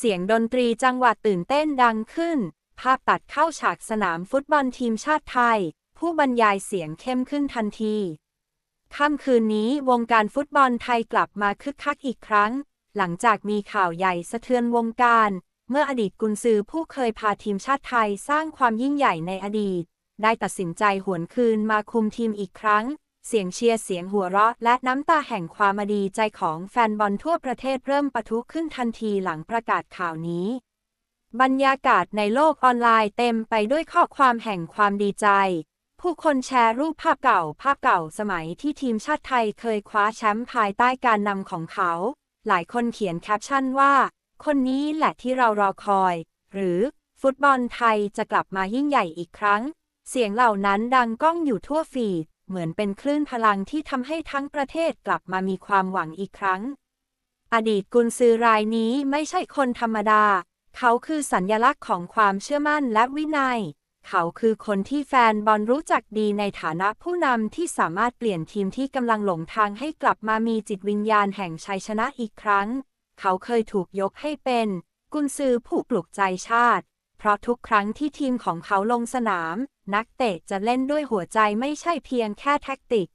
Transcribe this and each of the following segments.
เสียงดนตรีจังหวะตื่นเต้นดังขึ้น ภาพตัดเข้าฉากสนามฟุตบอลทีมชาติไทย ผู้บรรยายเสียงเข้มขึ้นทันที ค่ำคืนนี้วงการฟุตบอลไทยกลับมาคึกคักอีกครั้ง หลังจากมีข่าวใหญ่สะเทือนวงการ เมื่ออดีตกุนซือผู้เคยพาทีมชาติไทยสร้างความยิ่งใหญ่ในอดีต ได้ตัดสินใจหวนคืนมาคุมทีมอีกครั้ง เสียงเชียร์เสียงหัวเราะ และน้ำตาแห่งความดีใจของแฟนบอลทั่วประเทศเริ่มปะทุขึ้นทันทีหลังประกาศข่าวนี้ บรรยากาศในโลกออนไลน์เต็มไปด้วยข้อความแห่งความดีใจ ผู้คนแชร์รูปภาพเก่า ภาพเก่าสมัยที่ทีมชาติไทยเคยคว้าแชมป์ภายใต้การนำของเขา หลายคนเขียนแคปชั่นว่า คนนี้แหละที่เรารอคอย หรือฟุตบอลไทยจะกลับมายิ่งใหญ่อีกครั้ง เสียงเหล่านั้นดังก้องอยู่ทั่วฟีด เหมือนเป็นคลื่นพลังที่ทำให้ทั้งประเทศกลับมามีความหวังอีกครั้ง อดีตกุนซือรายนี้ไม่ใช่คนธรรมดา เขาคือสัญญลักษณ์ของความเชื่อมั่นและวินัย เขาคือคนที่แฟนบอลรู้จักดีในฐานะผู้นำที่สามารถเปลี่ยนทีมที่กำลังหลงทางให้กลับมามีจิตวิญญาณแห่งชัยชนะอีกครั้ง เขาเคยถูกยกให้เป็น กุนซือผู้ปลุกใจชาติ เพราะทุกครั้งที่ทีมของเขาลงสนาม นักเตะจะเล่นด้วยหัวใจไม่ใช่เพียงแค่แท็กติก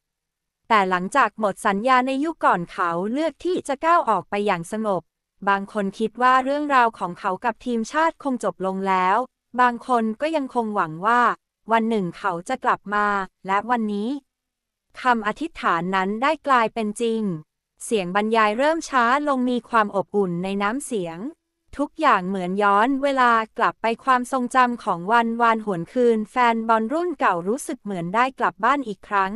แต่หลังจากหมดสัญญาในยุคก่อนเขาเลือกที่จะก้าวออกไปอย่างสงบ บางคนคิดว่าเรื่องราวของเขากับทีมชาติคงจบลงแล้ว บางคนก็ยังคงหวังว่า วันหนึ่งเขาจะกลับมา และวันนี้คำอธิษฐานนั้นได้กลายเป็นจริง เสียงบรรยายเริ่มช้าลงมีความอบอุ่นในน้ำเสียง ทุกอย่างเหมือนย้อนเวลากลับไปความทรงจำของวันวานหวนคืน แฟนบอลรุ่นเก่ารู้สึกเหมือนได้กลับบ้านอีกครั้ง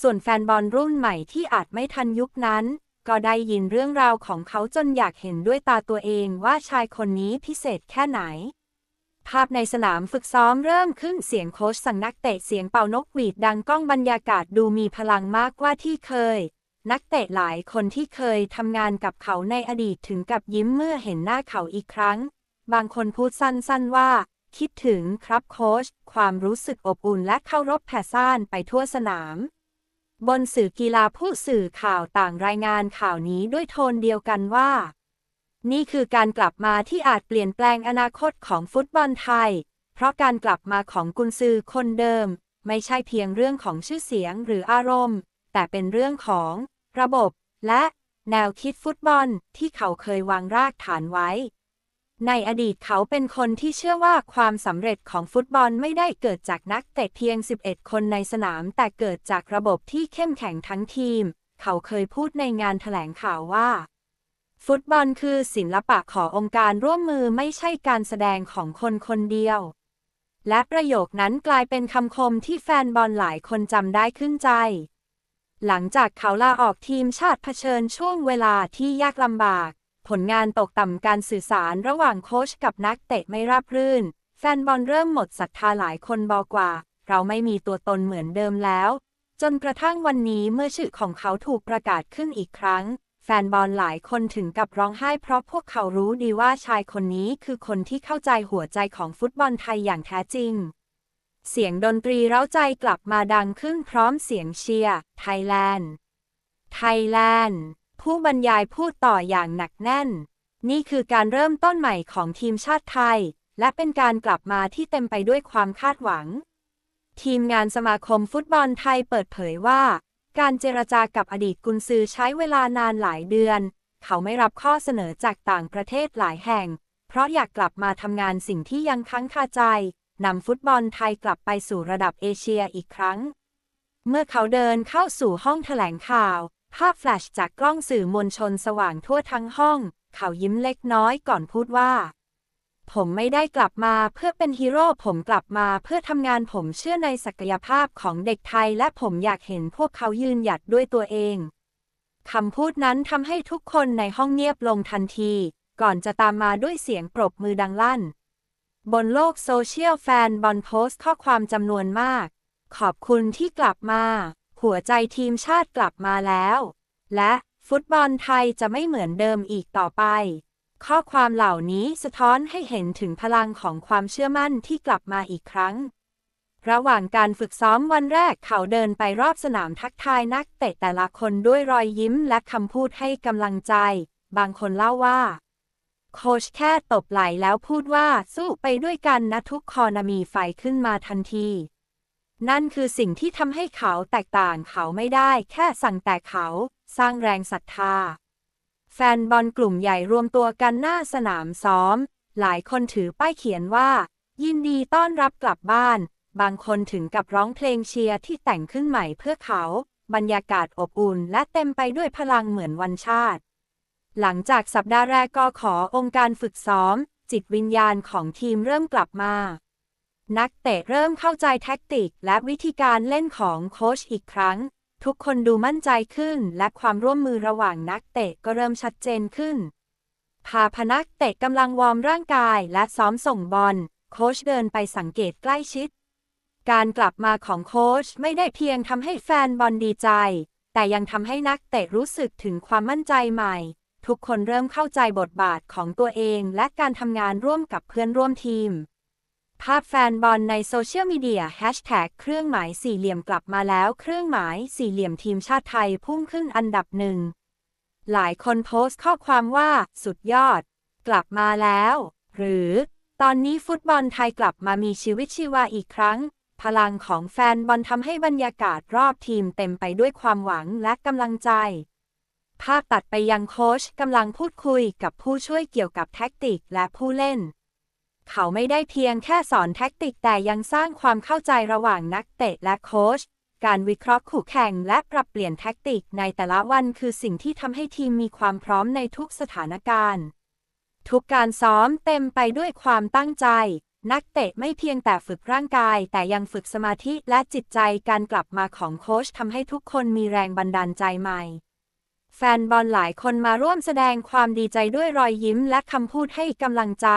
ส่วนแฟนบอลรุ่นใหม่ที่อาจไม่ทันยุคนั้น ก็ได้ยินเรื่องราวของเขาจนอยากเห็นด้วยตาตัวเองว่าชายคนนี้พิเศษแค่ไหน ภาพในสนามฝึกซ้อมเริ่มขึ้นเสียงโค้ชสั่งนักเตะเสียงเป่านกหวีดดังก้องบรรยากาศดูมีพลังมากกว่าที่เคย นักเตะหลายคนที่เคยทำงานกับเขาในอดีตถึงกับยิ้มเมื่อเห็นหน้าเขาอีกครั้ง บางคนพูดสั้นๆว่า คิดถึงครับโค้ชความรู้สึกอบอุ่นและเคารพแผ่ซ่านไปทั่วสนาม บนสื่อกีฬาผู้สื่อข่าวต่างรายงานข่าวนี้ด้วยโทนเดียวกันว่า นี่คือการกลับมาที่อาจเปลี่ยนแปลงอนาคตของฟุตบอลไทย เพราะการกลับมาของกุนซือคนเดิม ไม่ใช่เพียงเรื่องของชื่อเสียงหรืออารมณ์ แต่เป็นเรื่องของ ระบบ และแนวคิดฟุตบอลที่เขาเคยวางรากฐานไว้ ในอดีตเขาเป็นคนที่เชื่อว่าความสำเร็จของฟุตบอลไม่ได้เกิดจากนักเตะเพียง 11 คนในสนาม แต่เกิดจากระบบที่เข้มแข็งทั้งทีม เขาเคยพูดในงานแถลงข่าวว่า ฟุตบอลคือศิลปะขององค์การร่วมมือไม่ใช่การแสดงของคนคนเดียว และประโยคนั้นกลายเป็นคำคมที่แฟนบอลหลายคนจำได้ขึ้นใจ หลังจากเขาลาออกทีมชาติเผชิญช่วงเวลาที่ยากลำบาก ผลงานตกต่ำการสื่อสารระหว่างโค้ชกับนักเตะไม่ราบรื่น แฟนบอลเริ่มหมดศรัทธาหลายคนบอกว่า เราไม่มีตัวตนเหมือนเดิมแล้ว จนกระทั่งวันนี้เมื่อชื่อของเขาถูกประกาศขึ้นอีกครั้ง แฟนบอลหลายคนถึงกับร้องไห้เพราะพวกเขารู้ดีว่าชายคนนี้คือคนที่เข้าใจหัวใจของฟุตบอลไทยอย่างแท้จริง เสียงดนตรีเร้าใจกลับมาดังขึ้นพร้อมเสียงเชียร์ ไทยแลนด์ ไทยแลนด์ ผู้บรรยายพูดต่ออย่างหนักแน่น นี่คือการเริ่มต้นใหม่ของทีมชาติไทย และเป็นการกลับมาที่เต็มไปด้วยความคาดหวัง ทีมงานสมาคมฟุตบอลไทยเปิดเผยว่า การเจรจากับอดีตกุนซือใช้เวลานานหลายเดือน เขาไม่รับข้อเสนอจากต่างประเทศหลายแห่ง เพราะอยากกลับมาทำงานสิ่งที่ยังค้างคาใจ นำฟุตบอลไทยกลับไปสู่ระดับเอเชียอีกครั้ง เมื่อเขาเดินเข้าสู่ห้องแถลงข่าว ภาพแฟลชจากกล้องสื่อมวลชนสว่างทั่วทั้งห้อง เขายิ้มเล็กน้อยก่อนพูดว่า ผมไม่ได้กลับมาเพื่อเป็นฮีโร่ผมกลับมาเพื่อทำงานผมเชื่อในศักยภาพของเด็กไทย และผมอยากเห็นพวกเขายืนหยัดด้วยตัวเองคำพูดนั้นทำให้ทุกคนในห้องเงียบลงทันที ก่อนจะตามมาด้วยเสียงปรบมือดังลั่น บนโลกโซเชียลแฟนบอลโพสต์ข้อความจำนวนมาก ขอบคุณที่กลับมา หัวใจทีมชาติกลับมาแล้ว และฟุตบอลไทยจะไม่เหมือนเดิมอีกต่อไป ข้อความเหล่านี้สะท้อนให้เห็นถึงพลังของความเชื่อมั่นที่กลับมาอีกครั้ง ระหว่างการฝึกซ้อมวันแรกเขาเดินไปรอบสนามทักทายนักเตะแต่ละคนด้วยรอยยิ้มและคำพูดให้กำลังใจ บางคนเล่าว่า โค้ชแค่ตบไหล่แล้วพูดว่าสู้ไปด้วยกันนะทุกคอนมีไฟขึ้นมาทันที นั่นคือสิ่งที่ทำให้เขาแตกต่างเขาไม่ได้ แค่สั่งแต่เขาสร้างแรงศรัทธา แฟนบอลกลุ่มใหญ่รวมตัวกันหน้าสนามซ้อม หลายคนถือป้ายเขียนว่า ยินดีต้อนรับกลับบ้าน บางคนถึงกับร้องเพลงเชียร์ที่แต่งขึ้นใหม่เพื่อเขา บรรยากาศอบอุ่นและเต็มไปด้วยพลังเหมือนวันชาติ หลังจากสัปดาห์แรกก็ขอองค์การฝึกซ้อม จิตวิญญาณของทีมเริ่มกลับมา นักเตะเริ่มเข้าใจแท็กติกและวิธีการเล่นของโค้ชอีกครั้ง ทุกคนดูมั่นใจขึ้น และความร่วมมือระหว่างนักเตะก็เริ่มชัดเจนขึ้น พาพนักเตะกำลังวอร์มร่างกายและซ้อมส่งบอล โค้ชเดินไปสังเกตใกล้ชิด การกลับมาของโค้ชไม่ได้เพียงทำให้แฟนบอลดีใจ แต่ยังทำให้นักเตะรู้สึกถึงความมั่นใจใหม่ ทุกคนเริ่มเข้าใจบทบาทของตัวเองและการทำงานร่วมกับเพื่อนร่วมทีม ภาพแฟนบอลในโซเชียลมีเดียแฮชแท็กเครื่องหมายสี่เหลี่ยมกลับมาแล้ว เครื่องหมายสี่เหลี่ยมทีมชาติไทยพุ่งขึ้นอันดับหนึ่ง หลายคนโพสต์ข้อความว่า สุดยอด กลับมาแล้ว หรือ ตอนนี้ฟุตบอลไทยกลับมามีชีวิตชีวาอีกครั้ง พลังของแฟนบอลทำให้บรรยากาศรอบทีมเต็มไปด้วยความหวังและกำลังใจ ภาพตัดไปยังโค้ชกำลังพูดคุยกับผู้ช่วยเกี่ยวกับแท็กติกและผู้เล่น เขาไม่ได้เพียงแค่สอนแท็กติกแต่ยังสร้างความเข้าใจระหว่างนักเตะและโค้ช การวิเคราะห์คู่แข่งและปรับเปลี่ยนแท็กติกในแต่ละวันคือสิ่งที่ทำให้ทีมมีความพร้อมในทุกสถานการณ์ ทุกการซ้อมเต็มไปด้วยความตั้งใจ นักเตะไม่เพียงแต่ฝึกร่างกาย แต่ยังฝึกสมาธิและจิตใจการกลับมาของโค้ชทำให้ทุกคนมีแรงบันดาลใจใหม่ แฟนบอลหลายคนมาร่วมแสดงความดีใจด้วยรอยยิ้มและคำพูดให้กำลังใจ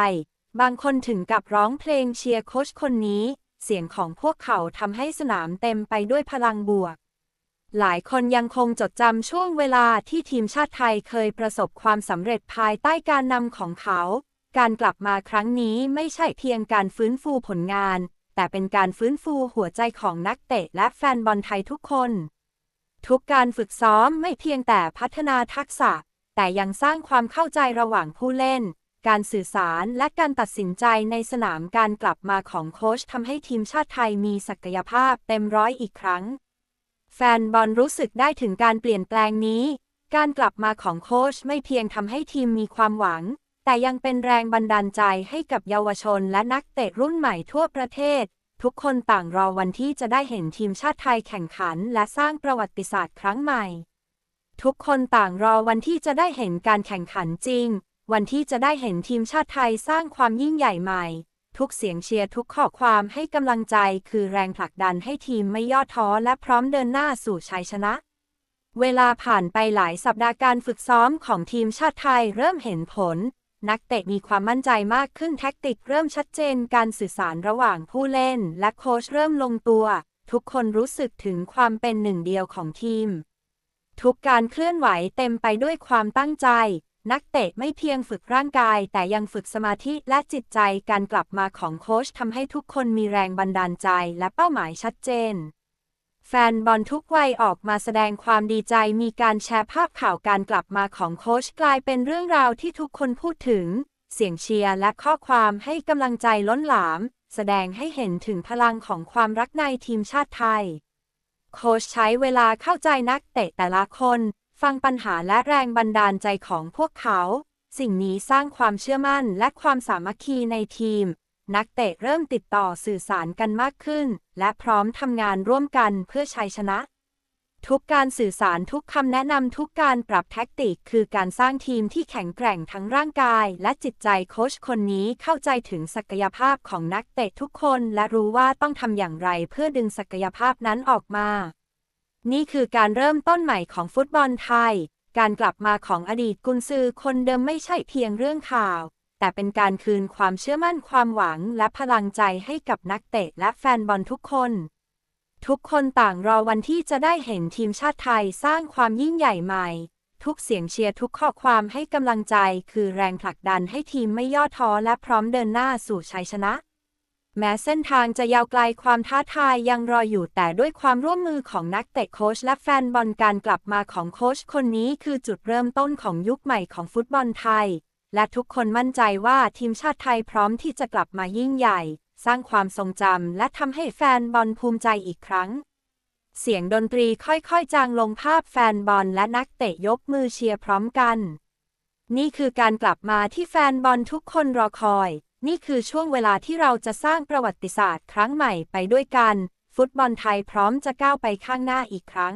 บางคนถึงกับร้องเพลงเชียร์โค้ชคนนี้ เสียงของพวกเขาทำให้สนามเต็มไปด้วยพลังบวก หลายคนยังคงจดจำช่วงเวลาที่ทีมชาติไทยเคยประสบความสำเร็จภายใต้การนำของเขา การกลับมาครั้งนี้ไม่ใช่เพียงการฟื้นฟูผลงาน แต่เป็นการฟื้นฟูหัวใจของนักเตะและแฟนบอลไทยทุกคน ทุกการฝึกซ้อมไม่เพียงแต่พัฒนาทักษะ แต่ยังสร้างความเข้าใจระหว่างผู้เล่น การสื่อสารและการตัดสินใจในสนามการกลับมาของโค้ชทำให้ทีมชาติไทยมีศักยภาพเต็มร้อยอีกครั้ง แฟนบอลรู้สึกได้ถึงการเปลี่ยนแปลงนี้ การกลับมาของโค้ชไม่เพียงทำให้ทีมมีความหวัง แต่ยังเป็นแรงบันดาลใจให้กับเยาวชนและนักเตะรุ่นใหม่ทั่วประเทศ ทุกคนต่างรอวันที่จะได้เห็นทีมชาติไทยแข่งขันและสร้างประวัติศาสตร์ครั้งใหม่ ทุกคนต่างรอวันที่จะได้เห็นการแข่งขันจริง วันที่จะได้เห็นทีมชาติไทยสร้างความยิ่งใหญ่ใหม่ ทุกเสียงเชียร์ทุกข้อความให้กำลังใจคือแรงผลักดันให้ทีมไม่ย่อท้อและพร้อมเดินหน้าสู่ชัยชนะ เวลาผ่านไปหลายสัปดาห์การฝึกซ้อมของทีมชาติไทยเริ่มเห็นผล นักเตะมีความมั่นใจมากขึ้นแท็กติกเริ่มชัดเจนการสื่อสารระหว่างผู้เล่น และโค้ชเริ่มลงตัว ทุกคนรู้สึกถึงความเป็นหนึ่งเดียวของทีม ทุกการเคลื่อนไหวเต็มไปด้วยความตั้งใจ นักเตะไม่เพียงฝึกร่างกาย แต่ยังฝึกสมาธิและจิตใจการกลับมาของโค้ชทำให้ทุกคนมีแรงบันดาลใจและเป้าหมายชัดเจน แฟนบอลทุกวัยออกมาแสดงความดีใจมีการแชร์ภาพข่าวการกลับมาของโค้ชกลายเป็นเรื่องราวที่ทุกคนพูดถึง เสียงเชียร์และข้อความให้กำลังใจล้นหลาม แสดงให้เห็นถึงพลังของความรักในทีมชาติไทย โค้ชใช้เวลาเข้าใจนักเตะแต่ละคน ฟังปัญหาและแรงบันดาลใจของพวกเขา สิ่งนี้สร้างความเชื่อมั่นและความสามัคคีในทีม นักเตะเริ่มติดต่อสื่อสารกันมากขึ้น และพร้อมทำงานร่วมกันเพื่อชัยชนะ ทุกการสื่อสารทุกคำแนะนำทุกการปรับแท็กติก คือการสร้างทีมที่แข็งแกร่งทั้งร่างกาย และจิตใจโค้ชคนนี้เข้าใจถึงศักยภาพของนักเตะทุกคน และรู้ว่าต้องทำอย่างไรเพื่อดึงศักยภาพนั้นออกมา นี่คือการเริ่มต้นใหม่ของฟุตบอลไทย การกลับมาของอดีตกุนซือคนเดิมไม่ใช่เพียงเรื่องข่าว แต่เป็นการคืนความเชื่อมั่นความหวังและพลังใจให้กับนักเตะและแฟนบอลทุกคน ทุกคนต่างรอวันที่จะได้เห็นทีมชาติไทยสร้างความยิ่งใหญ่ใหม่ ทุกเสียงเชียร์ทุกข้อความให้กำลังใจคือแรงผลักดันให้ทีมไม่ย่อท้อและพร้อมเดินหน้าสู่ชัยชนะ แม้เส้นทางจะยาวไกลความท้าทายยังรออยู่แต่ด้วยความร่วมมือของนักเตะโค้ชและแฟนบอลการกลับมาของโค้ชคนนี้คือจุดเริ่มต้นของยุคใหม่ของฟุตบอลไทย และทุกคนมั่นใจว่าทีมชาติไทยพร้อมที่จะกลับมายิ่งใหญ่ สร้างความทรงจำและทำให้แฟนบอลภูมิใจอีกครั้ง เสียงดนตรีค่อยๆ จางลงภาพแฟนบอลและนักเตะยกมือเชียร์พร้อมกัน นี่คือการกลับมาที่แฟนบอลทุกคนรอคอย นี่คือช่วงเวลาที่เราจะสร้างประวัติศาสตร์ครั้งใหม่ไปด้วยกัน ฟุตบอลไทยพร้อมจะก้าวไปข้างหน้าอีกครั้ง